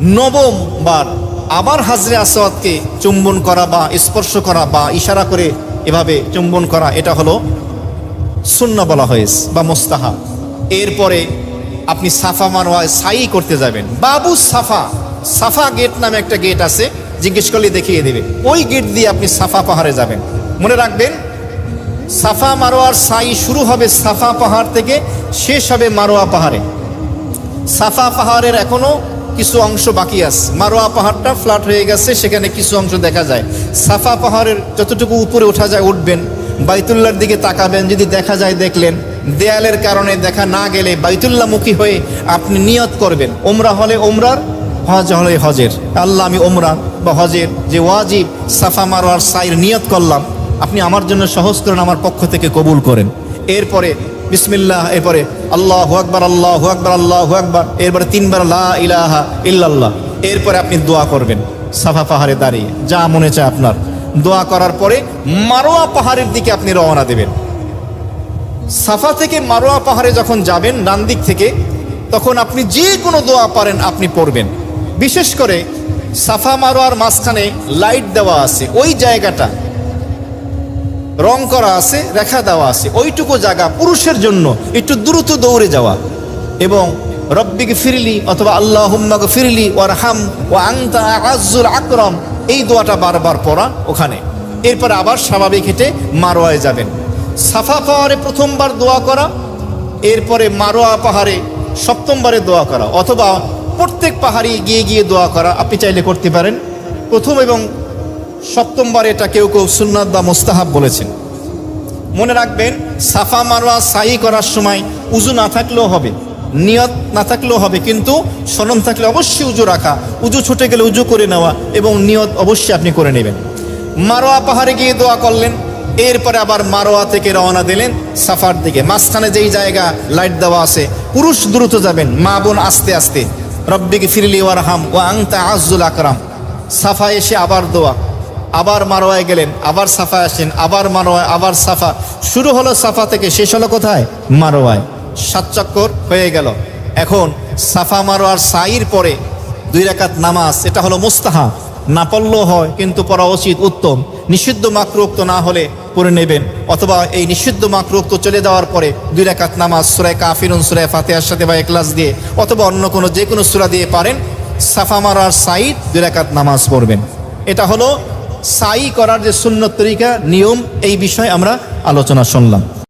নবমবার আবার হাজরে আসওয়াদকে চুম্বন করা বা স্পর্শ করা বা ইশারা করে এভাবে চুম্বন করা, এটা হলো শূন্য বলা হয়েছে বা মোস্তাহা এরপরে আপনি সাফা মারোয়ায় সাই করতে যাবেন। বাবু সাফা সাফা গেট নামে একটা গেট আছে, জিজ্ঞেস করলে দেখিয়ে দেবে। ওই গেট দিয়ে আপনি সাফা পাহাড়ে যাবেন। মনে রাখবেন, সাফা মারোয়ার সাই শুরু হবে সাফা পাহাড় থেকে, শেষ হবে মারোয়া পাহাড়ে। সাফা পাহাড়ের এখনও কিছু অংশ বাকি আছে। মারোয়া পাহাড়টা ফ্ল্যাট হয়ে গেছে, সেখানে কিছু অংশ দেখা যায়। সাফা পাহাড়ের যতটুকু উপরে ওঠা যায় উঠবেন, বাইতুল্লার দিকে তাকাবেন, যদি দেখা যায় দেখলেন, দেয়ালের কারণে দেখা না গেলে বাইতুল্লামুখী হয়ে আপনি নিয়ত করবেন। ওমরা হলে ওমরার হজ হলে হজের। আল্লাহ, আমি ওমরা বা হজের যে ওয়াজিব, সাফা মারোয়ার সাইর নিয়ত করলাম, আপনি আমার জন্য সহজ করেন, আমার পক্ষ থেকে কবুল করেন। এরপরে, বিসমিল্লাহ, এরপরে, আল্লাহ আকবার আল্লাহ আকবার আল্লাহ আকবার, এরপরে তিনবার লা ইলাহা ইল্লাল্লাহ। এরপরে আপনি দোয়া করবেন, সাফা পাহাড়ে দাঁড়িয়ে, যা মনে চায় আপনার। দোয়া করার পরে মারোয়া পাহাড়ের দিকে আপনি রওনা দেবেন। সাফা থেকে মারোয়া পাহাড়ে যখন যাবেন, ডান দিক থেকে, তখন আপনি যে কোনো দোয়া পারেন, আপনি পড়বেন। বিশেষ করে সাফা মারোয়ার মাঝখানে লাইট দেওয়া আছে, ওই জায়গাটা। রং করা আছে, রেখা দেওয়া আছে। ওইটুকু জায়গা পুরুষের জন্য একটু দ্রুত দৌড়ে যাওয়া। এবং রব্বিকে ফিরলি অথবা আল্লাহ হুম্মাকে ফিরলি ওর হাম ও আংতা আজুল আকরম, এই দোয়াটা বারবার পড়া ওখানে। এরপর আবার স্বাভাবিক হেঁটে মারোয়ায় যাবেন। সাফা পাহাড়ে প্রথমবার দোয়া করা, এরপরে মারোয়া পাহাড়ে সপ্তমবারে দোয়া করা, অথবা প্রত্যেক পাহাড়ে গিয়ে গিয়ে দোয়া করা, আপনি চাইলে করতে পারেন। প্রথম এবং সপ্তমবার এটা কেউ কেউ সুন্নাত বা মোস্তাহাব বলেছেন। মনে রাখবেন, সাফা মারোয়া সাই করার সময় উজু না থাকলেও হবে, নিয়ত না থাকলেও হবে, কিন্তু স্মরণ থাকলে অবশ্যই উজু রাখা, উজু ছুটে গেলে উজু করে নেওয়া এবং নিয়ত অবশ্যই আপনি করে নেবেন। মারোয়া পাহাড়ে গিয়ে দোয়া করলেন, এরপরে আবার মারোয়া থেকে রওনা দিলেন সাফার দিকে। মাঝখানে যেই জায়গা লাইট দেওয়া আছে, পুরুষ দ্রুত যাবেন, মা বোন আস্তে আস্তে রব্বিকে ফিরলি ওয়ারহাম ও আংতা আজুল আকরাম। সাফা এসে আবার দোয়া আবার মারোয়ায় গেলেন, আবার সাফা আসেন আবার মারোয়া আবার সাফা। শুরু হলো সাফা থেকে, শেষ হলো কোথায়? মারোয়ায়। সাত চক্কর হয়ে গেল। এখন সাফা মারোয়ার সাইর পরে দুই রাকাত নামাজ, এটা হলো মুস্তাহা না পড়লেও হয়, কিন্তু পড়া উচিত, উত্তম। নিষিদ্ধ মাকরুক্ত না হলে পড়ে নেবেন। অথবা এই নিষিদ্ধ মাকরুক্ত চলে যাওয়ার পরে দুই রাকাত নামাজ সুরায় কাফিরুন সুরায় ফাতেহার সাথে বা একলাস দিয়ে, অথবা অন্য কোনো যে কোনো সুরা দিয়ে পারেন, সাফা মারার সাইড দুই রাকাত নামাজ পড়বেন। এটা হলো সাই করার যে শূন্য তরিকা নিয়ম এই বিষয়ে আমরা আলোচনা শুনলাম।